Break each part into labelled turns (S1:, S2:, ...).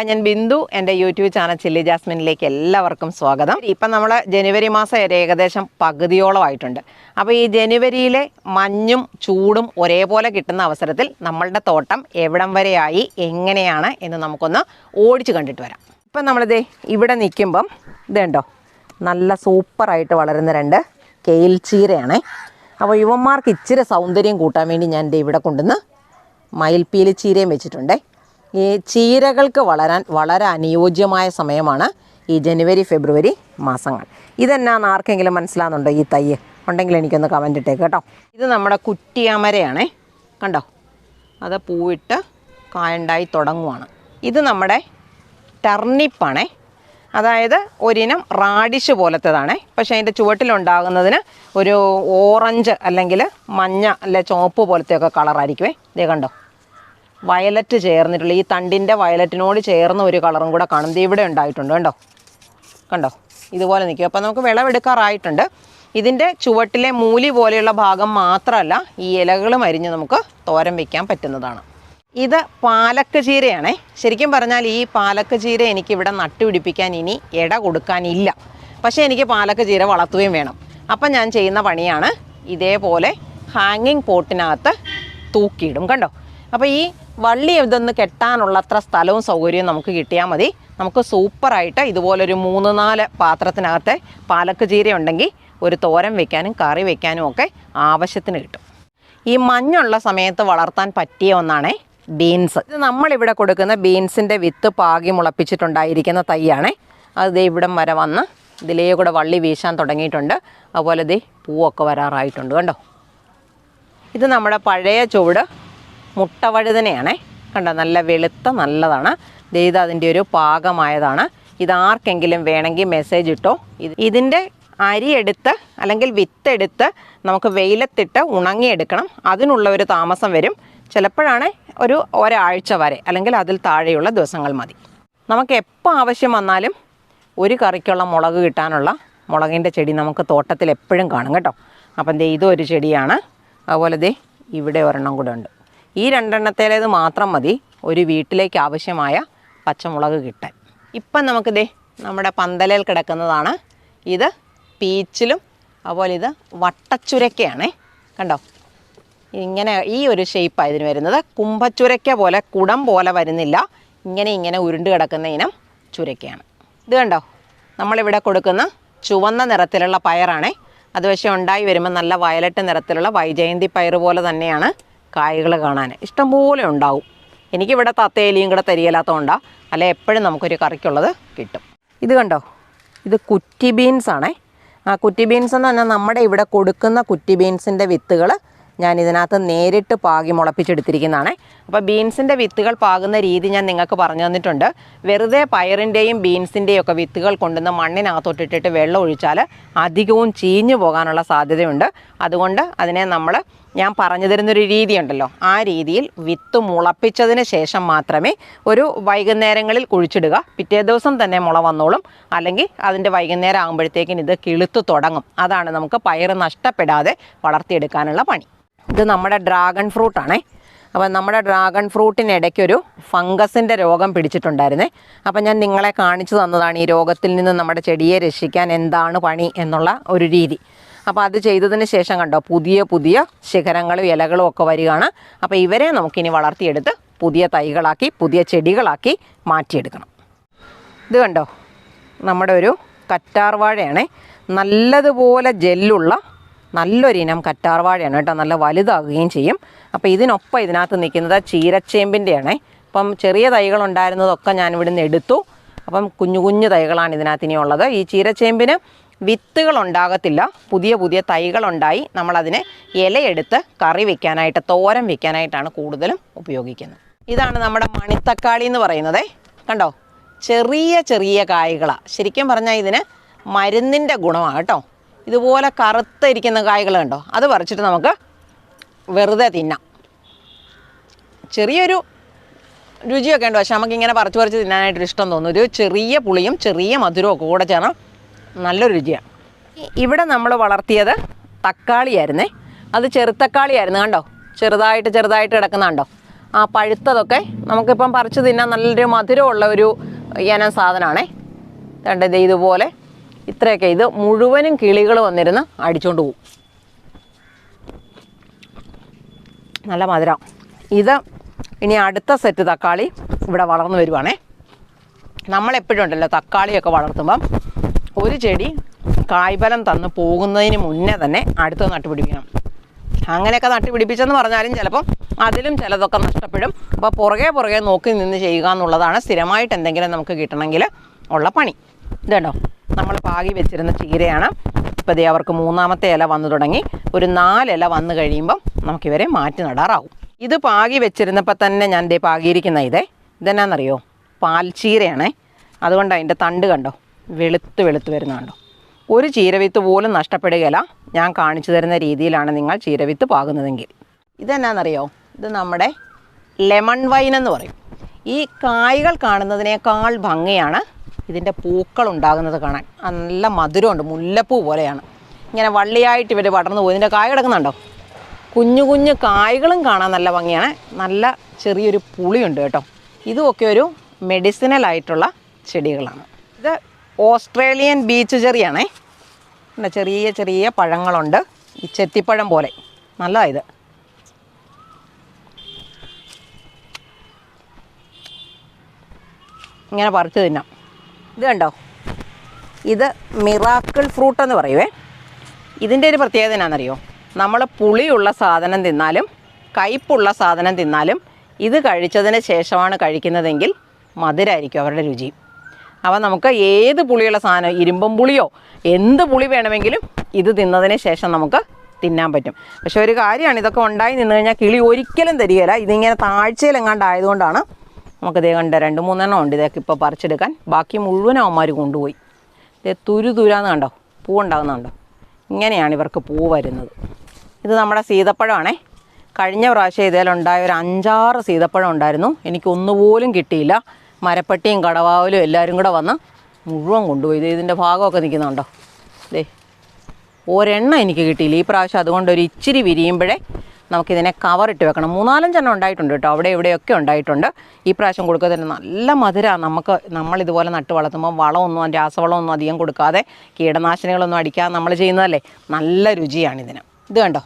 S1: Hi ഞാൻ ബിന്ദു എന്റെ YouTube channel chilli ജാസ്മിനിലേക്ക് എല്ലാവർക്കും സ്വാഗതം. ഇപ്പം നമ്മൾ ജനുവരി മാസം ഏകദേശം പകുതിയോളമായിട്ടുണ്ട്. അപ്പോൾ ഈ ജനുവരിയിലെ മഞ്ഞും ചൂടും ഒരേപോലെ കിട്ടുന്ന അവസരത്തിൽ നമ്മളുടെ തോട്ടം എവിടം വരെയായി എങ്ങനെയാണ് എന്ന് നമുക്കൊന്ന് ഓടിച്ച് കണ്ടിട്ട് വരാം. ഇപ്പം നമ്മളിത് ഇവിടെ നിൽക്കുമ്പം ഇതുണ്ടോ? നല്ല സൂപ്പറായിട്ട് വളരുന്ന രണ്ട് കെയിൽ ചീരയാണേ. അപ്പോൾ യുവന്മാർക്ക് ഇച്ചിരി സൗന്ദര്യം കൂട്ടാൻ വേണ്ടി ഞാൻ ഇവിടെ കൊണ്ടുവന്ന് മയിൽപ്പീലി ചീരയും വെച്ചിട്ടുണ്ട്. ഈ ചീരകൾക്ക് വളരാൻ വളരെ അനുയോജ്യമായ സമയമാണ് ഈ ജനുവരി ഫെബ്രുവരി മാസങ്ങൾ. ഇതെന്നാന്ന് ആർക്കെങ്കിലും മനസ്സിലാകുന്നുണ്ടോ ഈ തയ്യ്? ഉണ്ടെങ്കിൽ എനിക്കൊന്ന് കമന്റ് ഇട്ടേക്ക് കേട്ടോ. ഇത് നമ്മുടെ കുറ്റിയമരയാണേ കണ്ടോ? അത് പൂവിട്ട് കായണ്ടായി തുടങ്ങുവാണ്. ഇത് നമ്മുടെ ടർണിപ്പാണേ. അതായത് ഒരിനം റാഡിഷ് പോലത്തേതാണ്. പക്ഷേ അതിന്റെ ചുവട്ടിലുണ്ടാകുന്നതിന് ഒരു ഓറഞ്ച് അല്ലെങ്കിൽ മഞ്ഞ അല്ലെ ചുവപ്പ് പോലത്തെയൊക്കെ കളറായിരിക്കുമേ ഇതേ കണ്ടോ? വയലറ്റ് ചേർന്നിട്ടുള്ള ഈ തണ്ടിന്റെ വയലറ്റിനോട് ചേർന്ന ഒരു കളറും കൂടെ കാണും. ദേ ഇവിടെ ഉണ്ടായിട്ടുണ്ട് കണ്ടോ? കണ്ടോ? ഇതുപോലെ നിൽക്കും. അപ്പോൾ നമുക്ക് വിളവെടുക്കാറായിട്ടുണ്ട്. ഇതിന്റെ ചുവട്ടിലെ മൂലി പോലെയുള്ള ഭാഗം മാത്രമല്ല ഈ ഇലകൾ മരിഞ്ഞ് നമുക്ക് തോരൻ വയ്ക്കാൻ പറ്റുന്നതാണ്. ഇത് പാലക്ക് ചീരയാണേ. ശരിക്കും പറഞ്ഞാൽ ഈ പാലക്ക് ചീര എനിക്കിവിടെ നട്ടുപിടിപ്പിക്കാൻ ഇനി ഇട കൊടുക്കാനില്ല പക്ഷേ എനിക്ക് പാലക്ക് ചീര വളർത്തുകയും വേണം. അപ്പം ഞാൻ ചെയ്യുന്ന പണിയാണ് ഇതേപോലെ ഹാങ്ങിങ് പോട്ടിനകത്ത് തൂക്കിയിടും. കണ്ടോ? അപ്പോൾ ഈ വള്ളി ഇതൊന്ന് കെട്ടാനുള്ള അത്ര സ്ഥലവും സൗകര്യവും നമുക്ക് കിട്ടിയാൽ മതി. നമുക്ക് സൂപ്പറായിട്ട് ഇതുപോലൊരു മൂന്ന് നാല് പാത്രത്തിനകത്തെ പാലക്ക് ചീര ഉണ്ടെങ്കിൽ ഒരു തോരൻ വെക്കാനും കറി വെക്കാനും ഒക്കെ ആവശ്യത്തിന് കിട്ടും. ഈ മഞ്ഞുള്ള സമയത്ത് വളർത്താൻ പറ്റിയ ഒന്നാണേ ബീൻസ്. ഇത് നമ്മളിവിടെ കൊടുക്കുന്ന ബീൻസിന്റെ വിത്ത് പാകി മുളപ്പിച്ചിട്ടുണ്ടായിരിക്കുന്ന തൈയാണേ. അത് ദേ ഇവിടം വരെ വന്ന് ഇതിലേ കൂടെ വള്ളി വീശാൻ തുടങ്ങിയിട്ടുണ്ട്. അതുപോലെ ദേ പൂവൊക്കെ വരാറായിട്ടുണ്ട് കണ്ടോ? ഇത് നമ്മുടെ പഴയ ചുവട് മുട്ടവഴുതനയാണേ കണ്ടോ നല്ല വെളുത്ത നല്ലതാണ്. ഇത് അതിന്റെ ഒരു പാകമായതാണ്. ഇതാർക്കെങ്കിലും വേണമെങ്കിൽ മെസ്സേജ് ഇട്ടോ. ഇത് ഇതിന്റെ അരിയെടുത്ത് അല്ലെങ്കിൽ വിത്തെടുത്ത് നമുക്ക് വെയിലത്തിട്ട് ഉണങ്ങിയെടുക്കണം. അതിനുള്ള ഒരു താമസം വരും. ചിലപ്പോഴാണ് ഒരു ഒരാഴ്ച വരെ അല്ലെങ്കിൽ അതിൽ താഴെയുള്ള ദിവസങ്ങൾ മതി. നമുക്ക് എപ്പോൾ ആവശ്യം വന്നാലും ഒരു കറിക്കുള്ള മുളക് കിട്ടാനുള്ള മുളകിന്റെ ചെടി നമുക്ക് തോട്ടത്തിൽ എപ്പോഴും കാണും കേട്ടോ. അപ്പം ദേ ഇതൊരു ചെടിയാണ്. അതുപോലെ ദേ ഇവിടെ ഒരെണ്ണം കൂടെ ഉണ്ട്. ഈ രണ്ടെണ്ണത്തേലേത് മാത്രം മതി. ഒരു വീട്ടിലേക്ക് ആവശ്യമായ പച്ചമുളക് കിട്ടാൻ. ഇപ്പം നമുക്ക് ദേ നമ്മുടെ പന്തലയിൽ കിടക്കുന്നതാണ്. ഇത് പീച്ചിലും അതുപോലെ ഇത് വട്ടച്ചുരക്കയാണേ. കണ്ടോ? ഇങ്ങനെ ഈ ഒരു ഷേപ്പാണ് ഇതിന് വരുന്നത്. കുംഭച്ചുരയ്ക്ക പോലെ കുടം പോലെ വരുന്നില്ല. ഇങ്ങനെ ഇങ്ങനെ ഉരുണ്ട് കിടക്കുന്ന ഇനം ചുരക്കയാണ്. ഇത് കണ്ടോ? നമ്മളിവിടെ കൊടുക്കുന്ന ചുവന്ന നിറത്തിലുള്ള പയറാണേ. അത് പക്ഷേ ഉണ്ടായി വരുമ്പോൾ നല്ല വയലറ്റ് നിറത്തിലുള്ള വൈജയന്തി പയർ പോലെ തന്നെയാണ്. കായ്കൾ കാണാൻ. ഇഷ്ടംപോലെ ഉണ്ടാവും. എനിക്കിവിടെ തത്തേലിയും കൂടെ തരികയില്ലാത്തതുകൊണ്ടാണ് അല്ലെ എപ്പോഴും നമുക്കൊരു കറിക്കുള്ളത് കിട്ടും. ഇത് കണ്ടോ? ഇത് കുറ്റി ബീൻസ് ആണേ. ആ കുറ്റി ബീൻസ് എന്ന് പറഞ്ഞാൽ നമ്മുടെ ഇവിടെ കൊടുക്കുന്ന കുറ്റി ബീൻസിന്റെ വിത്തുകൾ ഞാൻ ഇതിനകത്ത് നേരിട്ട് പാകി മുളപ്പിച്ചെടുത്തിരിക്കുന്നതാണ്. അപ്പോൾ ബീൻസിന്റെ വിത്തുകൾ പാകുന്ന രീതി ഞാൻ നിങ്ങൾക്ക് പറഞ്ഞു തന്നിട്ടുണ്ട്. വെറുതെ പയറിന്റെയും ബീൻസിന്റെയും ഒക്കെ വിത്തുകൾ കൊണ്ടുവന്ന് മണ്ണിനകത്തോട്ടിട്ടിട്ട് വെള്ളം ഒഴിച്ചാൽ അധികവും ചീഞ്ഞു പോകാനുള്ള സാധ്യതയുണ്ട്. അതുകൊണ്ട് അതിനെ നമ്മൾ ഞാൻ പറഞ്ഞു തരുന്നൊരു രീതിയുണ്ടല്ലോ ആ രീതിയിൽ വിത്ത് മുളപ്പിച്ചതിന് ശേഷം മാത്രമേ ഒരു വൈകുന്നേരങ്ങളിൽ കുഴിച്ചിടുക. പിറ്റേ ദിവസം തന്നെ മുള വന്നോളും. അല്ലെങ്കിൽ അതിന്റെ വൈകുന്നേരം ആകുമ്പോഴത്തേക്കിന് ഇത് കിളുത്ത് തുടങ്ങും. അതാണ് നമുക്ക് പയർ നഷ്ടപ്പെടാതെ വളർത്തിയെടുക്കാനുള്ള പണി. ഇത് നമ്മുടെ ഡ്രാഗൺ ഫ്രൂട്ടാണേ. അപ്പം നമ്മുടെ ഡ്രാഗൺ ഫ്രൂട്ടിനിടയ്ക്കൊരു ഫംഗസിന്റെ രോഗം പിടിച്ചിട്ടുണ്ടായിരുന്നേ. അപ്പം ഞാൻ നിങ്ങളെ കാണിച്ചു തന്നതാണ് ഈ രോഗത്തിൽ നിന്ന് നമ്മുടെ ചെടിയെ രക്ഷിക്കാൻ എന്താണ് പണി എന്നുള്ള ഒരു രീതി. അപ്പോൾ അത് ചെയ്തതിന് ശേഷം കണ്ടോ പുതിയ പുതിയ ശിഖരങ്ങളും ഇലകളും ഒക്കെ വരികയാണ്. അപ്പോൾ ഇവരെ നമുക്കിനി വളർത്തിയെടുത്ത് പുതിയ തൈകളാക്കി പുതിയ ചെടികളാക്കി മാറ്റിയെടുക്കണം. ഇത് കണ്ടോ നമ്മുടെ ഒരു കറ്റാർവാഴയാണ്. നല്ലതുപോലെ ജെല്ലുള്ള നല്ലൊരിനം കറ്റാർവാഴയാണ് കേട്ടോ. നല്ല വലുതാകുകയും ചെയ്യും. അപ്പോൾ ഇതിനൊപ്പം ഇതിനകത്ത് നിൽക്കുന്നത് ചീരച്ചേമ്പിന്റെയാണേ അപ്പം ചെറിയ തൈകൾ ഉണ്ടായിരുന്നതൊക്കെ ഞാൻ ഇവിടുന്ന് എടുത്തു. അപ്പം കുഞ്ഞു കുഞ്ഞു തൈകളാണ് ഇതിനകത്ത് ഇനിയുള്ളത് ഈ ചീരച്ചേമ്പിന് വിത്തുകൾ ഉണ്ടാകത്തില്ല പുതിയ പുതിയ തൈകളുണ്ടായി. നമ്മളതിനെ ഇലയെടുത്ത് കറി വെക്കാനായിട്ട് തോരൻ വെക്കാനായിട്ടാണ് കൂടുതലും ഉപയോഗിക്കുന്നത്. ഇതാണ് നമ്മുടെ മണിത്തക്കാളി എന്ന് പറയുന്നത്. കണ്ടോ? ചെറിയ ചെറിയ കായ്കളാണ് ശരിക്കും പറഞ്ഞാൽ ഇതിന് മരുന്നിന്റെ ഗുണമാണ് കേട്ടോ. ഇതുപോലെ കറുത്തിരിക്കുന്ന കായ്കൾ കണ്ടോ അത് പറിച്ചിട്ട് നമുക്ക് വെറുതെ തിന്നാം. ചെറിയൊരു രുചിയൊക്കെ ഉണ്ട്. പക്ഷെ നമുക്കിങ്ങനെ പറിച്ച് പറിച്ച് തിന്നാനായിട്ടൊരു ഇഷ്ടം തോന്നും. ഒരു ചെറിയ പുളിയും ചെറിയ മധുരവും ഒക്കെ കൂടെ ചേർന്ന് നല്ലൊരു രുചിയാണ്. ഇവിടെ നമ്മൾ വളർത്തിയത് തക്കാളിയായിരുന്നേ. അത് ചെറുത്തക്കാളിയായിരുന്നു കണ്ടോ? ചെറുതായിട്ട് ചെറുതായിട്ട് കിടക്കുന്ന കണ്ടോ? ആ പഴുത്തതൊക്കെ നമുക്കിപ്പം പറിച്ച് തിന്നാൻ നല്ലൊരു മധുരമുള്ള ഒരു ഇനം സാധനമാണേ. കണ്ടത് ഇതുപോലെ ഇത്രയൊക്കെ ഇത് മുഴുവനും കിളികൾ വന്നിരുന്ന് അടിച്ചുകൊണ്ട് പോകും നല്ല മധുരം. ഇത് ഇനി അടുത്ത സെറ്റ് തക്കാളി ഇവിടെ വളർന്നു വരുവാണേ. നമ്മളെപ്പോഴും ഉണ്ടല്ലോ തക്കാളിയൊക്കെ വളർത്തുമ്പം ഒരു ചെടി കായ്ഫലം തന്ന് പോകുന്നതിന് മുന്നേ തന്നെ അടുത്ത് നട്ടുപിടിപ്പിക്കണം. അങ്ങനെയൊക്കെ നട്ടുപിടിപ്പിച്ചെന്ന് പറഞ്ഞാലും ചിലപ്പം അതിലും ചിലതൊക്കെ നഷ്ടപ്പെടും. അപ്പോൾ പുറകെ പുറകെ നോക്കി നിന്ന് ചെയ്യുക എന്നുള്ളതാണ് സ്ഥിരമായിട്ട് എന്തെങ്കിലും നമുക്ക് കിട്ടണമെങ്കിൽ ഉള്ള പണി. ഇതുണ്ടോ? നമ്മൾ പാകി വെച്ചിരുന്ന ചീരയാണ്. ഇപ്പോൾ ദേ അവർക്ക് മൂന്നാമത്തെ ഇല വന്നു തുടങ്ങി. ഒരു നാലില വന്നു കഴിയുമ്പം നമുക്കിവരെ മാറ്റി നടാറാവും. ഇത് പാകി വെച്ചിരുന്നപ്പോൾ തന്നെ ഞാൻ ദേ പാകിയിരിക്കുന്ന ഇതേ. ഇതെന്നാണെന്നറിയോ പാൽച്ചീരയാണേ അതുകൊണ്ട് അതിന്റെ തണ്ട് കണ്ടോ? വെളുത്ത് വെളുത്ത് വരുന്ന കണ്ടോ? ഒരു ചീരവിത്ത് പോലും നഷ്ടപ്പെടുകയില്ല. ഞാൻ കാണിച്ചു തരുന്ന രീതിയിലാണ് നിങ്ങൾ ചീരവിത്ത് പാകുന്നതെങ്കിൽ. ഇതെന്നാണെന്നറിയോ ഇത് നമ്മുടെ ലെമൺ വൈൻ എന്ന് പറയും. ഈ കായ്കൾ കാണുന്നതിനേക്കാൾ ഭംഗിയാണ് ഇതിന്റെ പൂക്കൾ ഉണ്ടാകുന്നത് കാണാൻ. നല്ല മധുരമുണ്ട്. മുല്ലപ്പൂ പോലെയാണ്. ഇങ്ങനെ വള്ളിയായിട്ട് ഇവർ പടർന്നു പോയി. ഇതിന്റെ കായ കിടക്കുന്നുണ്ടോ? കുഞ്ഞു കുഞ്ഞു കായകളും കാണാൻ നല്ല ഭംഗിയാണ്. നല്ല ചെറിയൊരു പുളിയുണ്ട് കേട്ടോ. ഇതുമൊക്കെ ഒരു മെഡിസിനൽ ആയിട്ടുള്ള ചെടികളാണ്. ഇത് ഓസ്ട്രേലിയൻ ബീച്ച് ചെറിയാണേ. ചെറിയ ചെറിയ പഴങ്ങളുണ്ട്. ഈ ചെത്തിപ്പഴം പോലെ. നല്ലതായത് ഇങ്ങനെ പറിച്ചു തിന്നാം. ഇത് കണ്ടോ? ഇത് മിറാക്കിൾ ഫ്രൂട്ട് എന്ന് പറയുവേ. ഇതിന്റെ ഒരു പ്രത്യേകത എന്നാണെന്നറിയോ നമ്മൾ പുളിയുള്ള സാധനം തിന്നാലും കയ്പുള്ള സാധനം തിന്നാലും ഇത് കഴിച്ചതിന് ശേഷമാണ് കഴിക്കുന്നതെങ്കിൽ മധുരമായിരിക്കും അവരുടെ രുചി. അപ്പോൾ നമുക്ക് ഏത് പുളിയുള്ള സാധനം ഇരുമ്പം പുളിയോ എന്ത് പുളി വേണമെങ്കിലും ഇത് തിന്നതിന് ശേഷം നമുക്ക് തിന്നാൻ പറ്റും. പക്ഷെ ഒരു കാര്യമാണ് ഇതൊക്കെ ഉണ്ടായി നിന്ന് കഴിഞ്ഞാൽ കിളി ഒരിക്കലും തരികയില്ല. ഇതിങ്ങനെ താഴ്ചയിലെങ്ങാണ്ടായതുകൊണ്ടാണ് നമുക്ക് ഇതേ കണ്ട രണ്ട് മൂന്നെണ്ണം ഉണ്ട്. ഇതൊക്കെ ഇപ്പോൾ പറിച്ചെടുക്കാൻ. ബാക്കി മുഴുവൻ അവന്മാർ കൊണ്ടുപോയി. ഇത് തുരു തുരാന്ന് കണ്ടോ? പൂ ഉണ്ടാകുന്നുണ്ടോ ഇങ്ങനെയാണ് ഇവർക്ക് പൂ വരുന്നത്. ഇത് നമ്മുടെ സീതപ്പഴമാണേ. കഴിഞ്ഞ പ്രാവശ്യം ഇതിലുണ്ടായ ഒരു അഞ്ചാറ് സീതപ്പഴം ഉണ്ടായിരുന്നു. എനിക്ക് ഒന്നുപോലും കിട്ടിയില്ല. മരപ്പട്ടിയും കടവാവലും എല്ലാവരും കൂടെ വന്ന് മുഴുവൻ കൊണ്ടുപോയി. ഇത് ഇതിന്റെ ഭാഗമൊക്കെ നിൽക്കുന്നുണ്ടോ ദേ ഒരെണ്ണം എനിക്ക് കിട്ടിയില്ല. ഈ പ്രാവശ്യം അതുകൊണ്ട് ഒരു ഇച്ചിരി വിരിയുമ്പോഴേ നമുക്കിതിനെ കവറിട്ട് വെക്കണം. മൂന്നാലഞ്ചെണ്ണം ഉണ്ടായിട്ടുണ്ട് കേട്ടോ. അവിടെ ഇവിടെയൊക്കെ ഉണ്ടായിട്ടുണ്ട്. ഈ പ്രാവശ്യം തന്നെ നല്ല മധുരമാണ് നമുക്ക് നമ്മളിതുപോലെ നട്ട് വളർത്തുമ്പോൾ വളമൊന്നും രാസവളമൊന്നും അധികം കൊടുക്കാതെ കീടനാശിനികളൊന്നും അടിക്കാതെ നമ്മൾ ചെയ്യുന്നതല്ലേ? നല്ല രുചിയാണ് ഇതിന് ഇത് കണ്ടോ?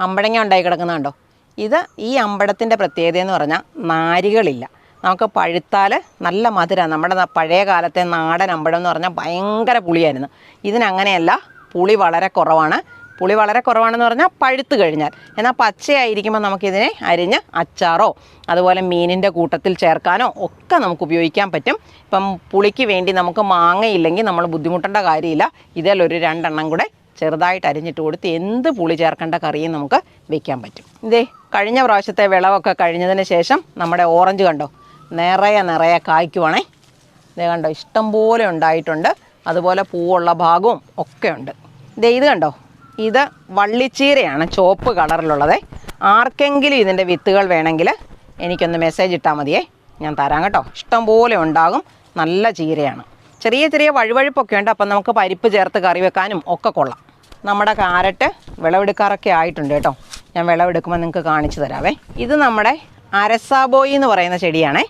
S1: അമ്പഴങ്ങ ഉണ്ടായി കിടക്കുന്ന കണ്ടോ? ഇത് ഈ അമ്പഴത്തിന്റെ പ്രത്യേകത എന്ന് പറഞ്ഞാൽ നാരികളില്ല. നമുക്ക് പഴുത്താൽ നല്ല മധുരമാണ് നമ്മുടെ പഴയ കാലത്തെ നാടൻ അമ്പഴം എന്ന് പറഞ്ഞാൽ ഭയങ്കര പുളിയായിരുന്നു. ഇതിനങ്ങനെയല്ല പുളി വളരെ കുറവാണ്. പുളി വളരെ കുറവാണെന്ന് പറഞ്ഞാൽ പഴുത്ത് കഴിഞ്ഞാൽ. എന്നാൽ പച്ചയായിരിക്കുമ്പോൾ നമുക്കിതിനെ അരിഞ്ഞ് അച്ചാറോ അതുപോലെ മീനിന്റെ കൂട്ടത്തിൽ ചേർക്കാനോ ഒക്കെ നമുക്ക് ഉപയോഗിക്കാൻ പറ്റും. ഇപ്പം പുളിക്ക് വേണ്ടി നമുക്ക് മാങ്ങയില്ലെങ്കിൽ നമ്മൾ ബുദ്ധിമുട്ടേണ്ട കാര്യമില്ല. ഇതിലൊരു രണ്ടെണ്ണം കൂടെ ചെറുതായിട്ട് അരിഞ്ഞിട്ട് കൊടുത്ത് എന്ത് പുളി ചേർക്കേണ്ട കറിയും നമുക്ക് വെക്കാൻ പറ്റും. ഇതേ കഴിഞ്ഞ പ്രാവശ്യത്തെ വിളവൊക്കെ കഴിഞ്ഞതിന് ശേഷം നമ്മുടെ ഓറഞ്ച് കണ്ടോ? നിറയെ നിറയെ കായ്ക്കുവാണേ. ഇതേ കണ്ടോ ഇഷ്ടം പോലെ ഉണ്ടായിട്ടുണ്ട്. അതുപോലെ പൂവുള്ള ഭാഗവും ഒക്കെ ഉണ്ട്. ഇതേ ഇത് കണ്ടോ? ഇത് വള്ളിച്ചീരയാണ് ചുവപ്പ് കളറിലുള്ളത്. ആർക്കെങ്കിലും ഇതിന്റെ വിത്തുകൾ വേണമെങ്കിൽ എനിക്കൊന്ന് മെസ്സേജ് ഇട്ടാൽ മതിയേ. ഞാൻ തരാം കേട്ടോ. ഇഷ്ടം പോലെ ഉണ്ടാകും. നല്ല ചീരയാണ്. ചെറിയ ചെറിയ വഴുവഴുപ്പൊക്കെ ഉണ്ട്. അപ്പം നമുക്ക് പരിപ്പ് ചേർത്ത് കറി വെക്കാനും ഒക്കെ കൊള്ളാം. നമ്മുടെ കാരറ്റ് വിളവെടുക്കാറൊക്കെ ആയിട്ടുണ്ട് കേട്ടോ. ഞാൻ വിളവെടുക്കുമ്പോൾ നിങ്ങൾക്ക് കാണിച്ചു തരാവേ. ഇത് നമ്മുടെ അരസാബോയി എന്ന് പറയുന്ന ചെടിയാണേ.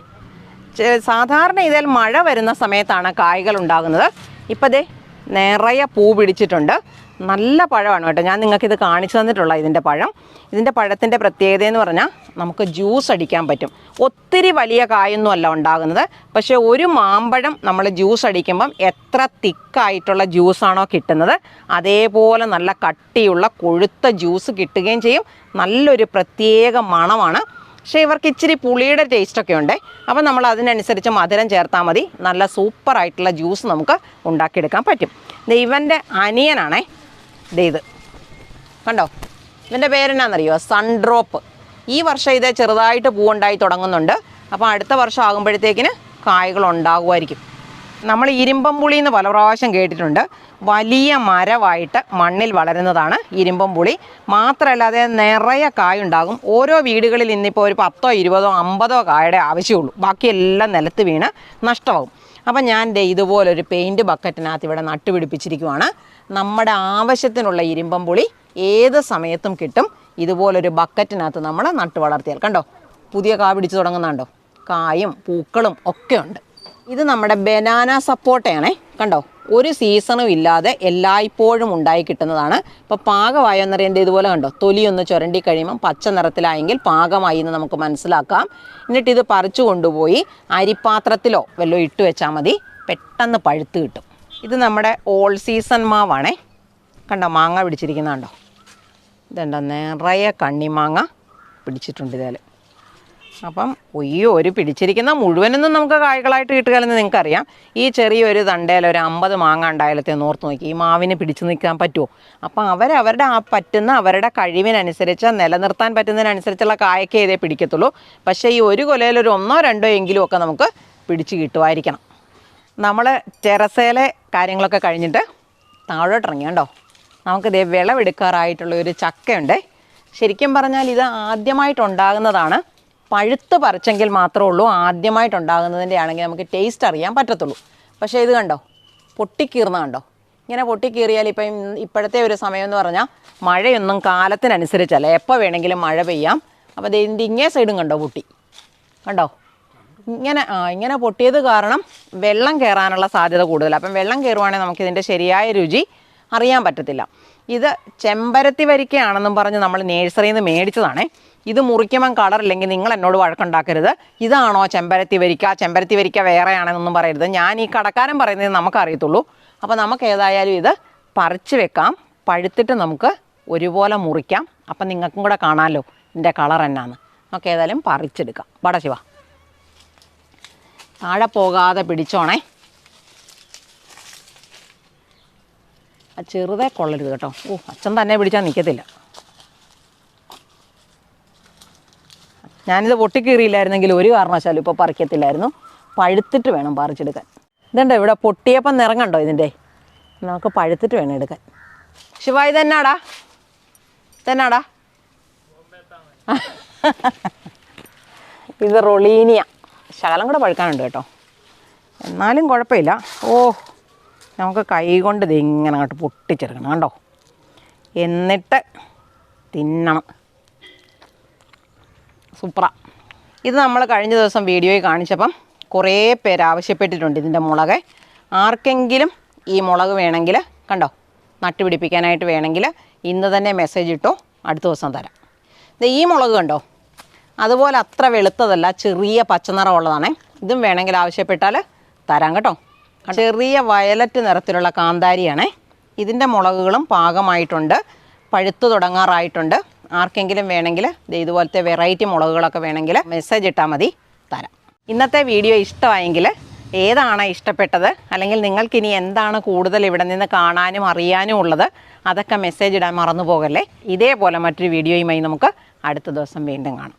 S1: സാധാരണ ഇതിൽ മഴ വരുന്ന സമയത്താണ് കായ്കൾ ഉണ്ടാകുന്നത്. ഇപ്പം ദേ നിറയെ പൂ പിടിച്ചിട്ടുണ്ട്. നല്ല പഴമാണ് കേട്ടോ. ഞാൻ നിങ്ങൾക്കിത് കാണിച്ചു തന്നിട്ടുള്ള ഇതിന്റെ പഴം. ഇതിന്റെ പഴത്തിന്റെ പ്രത്യേകത എന്ന് പറഞ്ഞാൽ നമുക്ക് ജ്യൂസ് അടിക്കാൻ പറ്റും. ഒത്തിരി വലിയ കായൊന്നും അല്ല ഉണ്ടാകുന്നത്. പക്ഷേ ഒരു മാമ്പഴം നമ്മൾ ജ്യൂസ് അടിക്കുമ്പം എത്ര തിക്കായിട്ടുള്ള ജ്യൂസാണോ കിട്ടുന്നത് അതേപോലെ നല്ല കട്ടിയുള്ള കൊഴുത്ത ജ്യൂസ് കിട്ടുകയും ചെയ്യും. നല്ലൊരു പ്രത്യേക മണമാണ്. പക്ഷേ ഇവർക്ക് ഇച്ചിരി പുളിയുടെ ടേസ്റ്റൊക്കെ ഉണ്ട്. അപ്പം നമ്മൾ അതിനനുസരിച്ച് മധുരം ചേർത്താൽ മതി. നല്ല സൂപ്പറായിട്ടുള്ള ജ്യൂസ് നമുക്ക് ഉണ്ടാക്കിയെടുക്കാൻ പറ്റും. ഇവന്റെ അനിയനാണേ. ഇത്. കണ്ടോ? ഇതിന്റെ പേരെന്നാണെന്നറിയോ സൺഡ്രോപ്പ് ഈ വർഷം ഇത് ചെറുതായിട്ട് പൂവുണ്ടായി തുടങ്ങുന്നുണ്ട്. അപ്പോൾ അടുത്ത വർഷം ആകുമ്പോഴത്തേക്കിന് കായ്കൾ ഉണ്ടാകുമായിരിക്കും നമ്മൾ ഇരുമ്പം പുളി എന്ന് പല പ്രാവശ്യം കേട്ടിട്ടുണ്ട്. വലിയ മരമായിട്ട് മണ്ണിൽ വളരുന്നതാണ് ഇരുമ്പം പുളി മാത്രമല്ല അത് കായ ഉണ്ടാകും ഓരോ വീടുകളിൽ ഇന്നിപ്പോൾ ഒരു പത്തോ ഇരുപതോ അമ്പതോ കായയുടെ ആവശ്യമുള്ളൂ. ബാക്കിയെല്ലാം നിലത്ത് വീണ് നഷ്ടമാകും. അപ്പം ഞാൻ ഇതുപോലൊരു പെയിന്റ് ബക്കറ്റിനകത്ത് ഇവിടെ നട്ടുപിടിപ്പിച്ചിരിക്കുവാണ്. നമ്മുടെ ആവശ്യത്തിനുള്ള ഇരുമ്പം പുളി ഏത് സമയത്തും കിട്ടും. ഇതുപോലൊരു ബക്കറ്റിനകത്ത് നമ്മൾ നട്ട് വളർത്തിയാൽ. കണ്ടോ? പുതിയ കാ പിടിച്ചു തുടങ്ങുന്നുണ്ടോ കായും പൂക്കളും ഒക്കെ ഉണ്ട്. ഇത് നമ്മുടെ ബനാന സപ്പോട്ടയാണേ കണ്ടോ? ഒരു സീസണും ഇല്ലാതെ എല്ലായ്പ്പോഴും ഉണ്ടായി കിട്ടുന്നതാണ്. ഇപ്പോൾ പാകമായി എന്നറിയേണ്ടത് ഇതുപോലെ കണ്ടോ? തൊലിയൊന്ന് ചുരണ്ടി കഴിയുമ്പം പച്ച നിറത്തിലായെങ്കിൽ പാകമായി എന്ന് നമുക്ക് മനസ്സിലാക്കാം. എന്നിട്ട് ഇത് പറിച്ചു കൊണ്ടുപോയി അരിപ്പാത്രത്തിലോ വല്ലതും ഇട്ട് വെച്ചാൽ മതി. പെട്ടെന്ന് പഴുത്ത് കിട്ടും. ഇത് നമ്മുടെ ഓൾ സീസൺ മാവാണേ. കണ്ടോ മാങ്ങ പിടിച്ചിരിക്കുന്ന കണ്ടോ? ഇതുണ്ടോ നിറയെ കണ്ണിമാങ്ങ പിടിച്ചിട്ടുണ്ട് ഇതിൽ അപ്പം ഒയ്യോ ഒരു പിടിച്ചിരിക്കുന്ന മുഴുവനൊന്നും നമുക്ക് കായ്കളായിട്ട് കിട്ടുകയെന്ന് നിങ്ങൾക്കറിയാം. ഈ ചെറിയൊരു തണ്ടയിൽ ഒരു അമ്പത് മാങ്ങ ഉണ്ടായാലത്തെ ഓർത്ത് നോക്കി. ഈ മാവിന് പിടിച്ചു നിൽക്കാൻ പറ്റുമോ? അപ്പം അവരവരുടെ ആ പറ്റുന്ന അവരുടെ കഴിവിനനുസരിച്ച് നിലനിർത്താൻ പറ്റുന്നതിനനുസരിച്ചുള്ള കായൊക്കെ ഇതേ പിടിക്കത്തുള്ളൂ. പക്ഷേ ഈ ഒരു കൊലയിൽ ഒരു ഒന്നോ രണ്ടോ എങ്കിലും ഒക്കെ നമുക്ക് പിടിച്ച് കിട്ടുമായിരിക്കണം. നമ്മൾ ടെറസയിലെ കാര്യങ്ങളൊക്കെ കഴിഞ്ഞിട്ട് താഴോട്ട് ഇറങ്ങി കണ്ടോ? നമുക്കിതേ വിളവെടുക്കാറായിട്ടുള്ള ഒരു ചക്കയുണ്ട്. ശരിക്കും പറഞ്ഞാൽ ഇത് ആദ്യമായിട്ടുണ്ടാകുന്നതാണ്. പഴുത്ത് പറിച്ചെങ്കിൽ മാത്രമേ ഉള്ളൂ ആദ്യമായിട്ടുണ്ടാകുന്നതിന്റെ ആണെങ്കിൽ നമുക്ക് ടേസ്റ്റ് അറിയാൻ പറ്റത്തുള്ളൂ. പക്ഷേ ഇത് കണ്ടോ? പൊട്ടിക്കീർന്ന കണ്ടോ? ഇങ്ങനെ പൊട്ടിക്കീറിയാൽ ഇപ്പം ഇപ്പോഴത്തെ ഒരു സമയമെന്ന് പറഞ്ഞാൽ മഴയൊന്നും കാലത്തിനനുസരിച്ചല്ല. എപ്പോൾ വേണമെങ്കിലും മഴ പെയ്യാം. അപ്പോൾ ഇതിന്റെ ഇങ്ങേ സൈഡും കണ്ടോ പൊട്ടി? കണ്ടോ? ഇങ്ങനെ ഇങ്ങനെ പൊട്ടിയത് കാരണം വെള്ളം കയറാനുള്ള സാധ്യത കൂടുതലാണ് അപ്പം വെള്ളം കയറുവാണെങ്കിൽ നമുക്കിതിന്റെ ശരിയായ രുചി അറിയാൻ പറ്റത്തില്ല. ഇത് ചെമ്പരത്തി വരിക്കയാണെന്നും പറഞ്ഞ് നമ്മൾ നേഴ്സറിയിൽ നിന്ന് മേടിച്ചതാണേ. ഇത് മുറിക്കുമ്പം കളറില്ലെങ്കിൽ നിങ്ങൾ എന്നോട് വഴക്കുണ്ടാക്കരുത്. ഇതാണോ ചെമ്പരത്തി വരിക്ക? ചെമ്പരത്തി വരിക്ക വേറെയാണെന്നൊന്നും പറയരുത്. ഞാൻ ഈ കടക്കാരൻ പറയുന്നത് നമുക്കറിയത്തുള്ളൂ. അപ്പോൾ നമുക്ക് ഏതായാലും ഇത് പറിച്ച് വെക്കാം. പഴുത്തിട്ട് നമുക്ക് ഒരുപോലെ മുറിക്കാം. അപ്പം നിങ്ങൾക്കും കൂടെ കാണാമല്ലോ ഇതിന്റെ കളർ എന്നാന്ന്. നമുക്ക് ഏതായാലും പറിച്ചെടുക്കാം. വട ശിവ. താഴെ പോകാതെ പിടിച്ചോണേ. ആ ചെറുതേ കൊള്ളരുത് കേട്ടോ. ഓ അച്ഛൻ തന്നെ പിടിച്ചാൽ നിൽക്കത്തില്ല ഞാനിത് പൊട്ടിക്കീറിയില്ലായിരുന്നെങ്കിൽ ഒരു കാരണവശാലും ഇപ്പോൾ പറിക്കത്തില്ലായിരുന്നു. പഴുത്തിട്ട് വേണം പറിച്ചെടുക്കാൻ. ഇതുണ്ടോ ഇവിടെ പൊട്ടിയപ്പം നിറങ്ങണ്ടോ ഇതിന്റെ നമുക്ക് പഴുത്തിട്ട് വേണം എടുക്കാൻ. ശിവ ഇതെന്നാടാ ഇതെന്നാടാ ഇത് റൊളീനിയ. ശകലം കൂടെ പഴുക്കാനുണ്ട് കേട്ടോ. എന്നാലും കുഴപ്പമില്ല. ഓ നമുക്ക് കൈ കൊണ്ട് ഇത് ഇങ്ങനെ അങ്ങോട്ട് പൊട്ടിച്ചെടുക്കണം കണ്ടോ? എന്നിട്ട് തിന്നണം. സൂപ്പറ. ഇത് നമ്മൾ കഴിഞ്ഞ ദിവസം വീഡിയോയിൽ കാണിച്ചപ്പം കുറേ പേര് ആവശ്യപ്പെട്ടിട്ടുണ്ട് ഇതിന്റെ മുളക്. ആർക്കെങ്കിലും ഈ മുളക് വേണമെങ്കിൽ കണ്ടോ? നട്ടുപിടിപ്പിക്കാനായിട്ട് വേണമെങ്കിൽ ഇന്ന് തന്നെ മെസ്സേജ് ഇട്ടോ അടുത്ത ദിവസം തരാം. ഈ മുളക് കണ്ടോ? അതുപോലെ അത്ര വെളുത്തതല്ല ചെറിയ പച്ചനിറമുള്ളതാണേ ഇതും വേണമെങ്കിൽ ആവശ്യപ്പെട്ടാൽ തരാം കേട്ടോ. ചെറിയ വയലറ്റ് നിറത്തിലുള്ള കാന്താരിയാണേ. ഇതിന്റെ മുളകുകളും പാകമായിട്ടുണ്ട് പഴുത്തു തുടങ്ങാറായിട്ടുണ്ട്. ആർക്കെങ്കിലും വേണമെങ്കിൽ ഇതുപോലത്തെ വെറൈറ്റി മുളകുകളൊക്കെ വേണമെങ്കിൽ മെസ്സേജ് ഇട്ടാൽ മതി തരാം. ഇന്നത്തെ വീഡിയോ ഇഷ്ടമായെങ്കിൽ ഏതാണ് ഇഷ്ടപ്പെട്ടത്? അല്ലെങ്കിൽ നിങ്ങൾക്കിനി എന്താണ് കൂടുതൽ ഇവിടെ നിന്ന് കാണാനും അറിയാനും ഉള്ളത്? അതൊക്കെ മെസ്സേജ് ഇടാൻ മറന്നു പോകല്ലേ ഇതേപോലെ മറ്റൊരു വീഡിയോയുമായി നമുക്ക് അടുത്ത ദിവസം വീണ്ടും കാണാം.